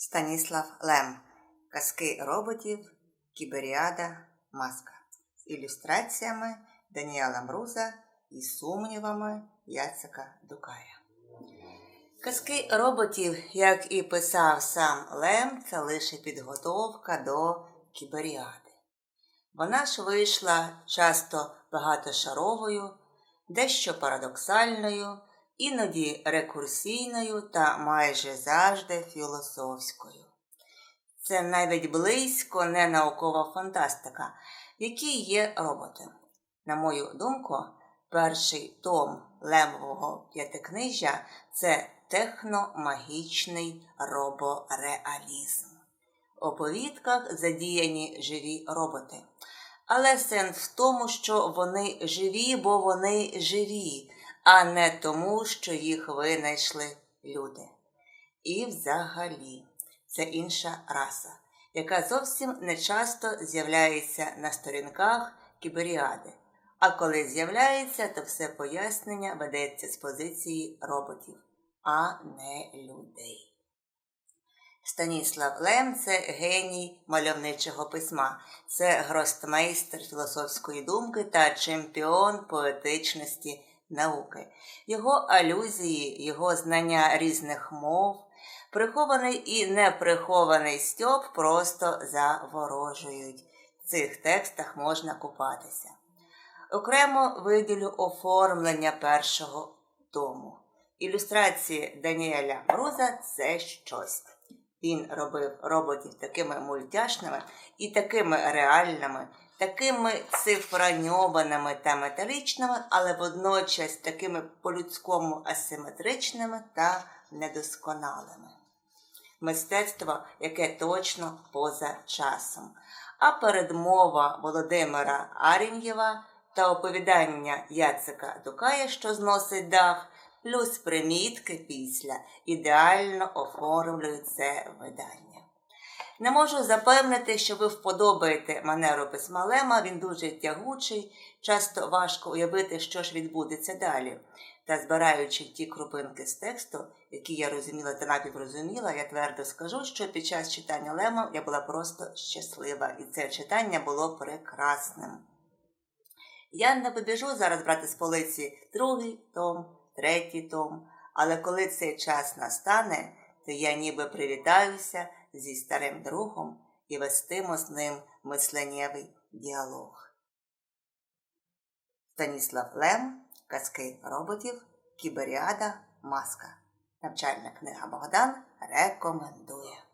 Станіслав Лем. Казки роботів, Кіберіада, Маска. З ілюстраціями Даніела Мруза і сумнівами Яцика Дукая. Казки роботів, як і писав сам Лем, це лише підготовка до кіберіади. Вона ж вийшла часто багатошаровою, дещо парадоксальною, іноді рекурсійною та майже завжди філософською. Це навіть близько не наукова фантастика, які є роботи. На мою думку, перший том лемового п'ятикнижжя це техномагічний робореалізм. У оповідках задіяні живі роботи. Але сенс в тому, що вони живі, бо вони живі, а не тому, що їх винайшли люди. І взагалі це інша раса, яка зовсім не часто з'являється на сторінках кіберіади. А коли з'являється, то все пояснення ведеться з позиції роботів, а не людей. Станіслав Лем це геній мальовничого письма, це гростмейстер філософської думки та чемпіон поетичності науки. Його алюзії, його знання різних мов, прихований і неприхований стьоп просто заворожують. В цих текстах можна купатися. Окремо виділю оформлення першого тому. Ілюстрації Даніеля Мруза це щось. Він робив роботів такими мультяшними і такими реальними, такими цифраньованими та металічними, але водночас такими по-людському асиметричними та недосконалими. Мистецтво, яке точно поза часом. А передмова Володимира Арінєва та оповідання Яцика Дукая, що зносить дах, плюс примітки після ідеально оформлюють це видання. Не можу запевнити, що ви вподобаєте манеру письма Лема, він дуже тягучий, часто важко уявити, що ж відбудеться далі. Та збираючи ті крупинки з тексту, які я розуміла та напіврозуміла, я твердо скажу, що під час читання Лема я була просто щаслива, і це читання було прекрасним. Я не побіжу зараз брати з полиці другий том, третій том, але коли цей час настане, то я ніби привітаюся зі старим другом і вестимо з ним мисленнєвий діалог. Станіслав Лем, Казки роботів, Кіберіада, Маска. Навчальна книга Богдан рекомендую.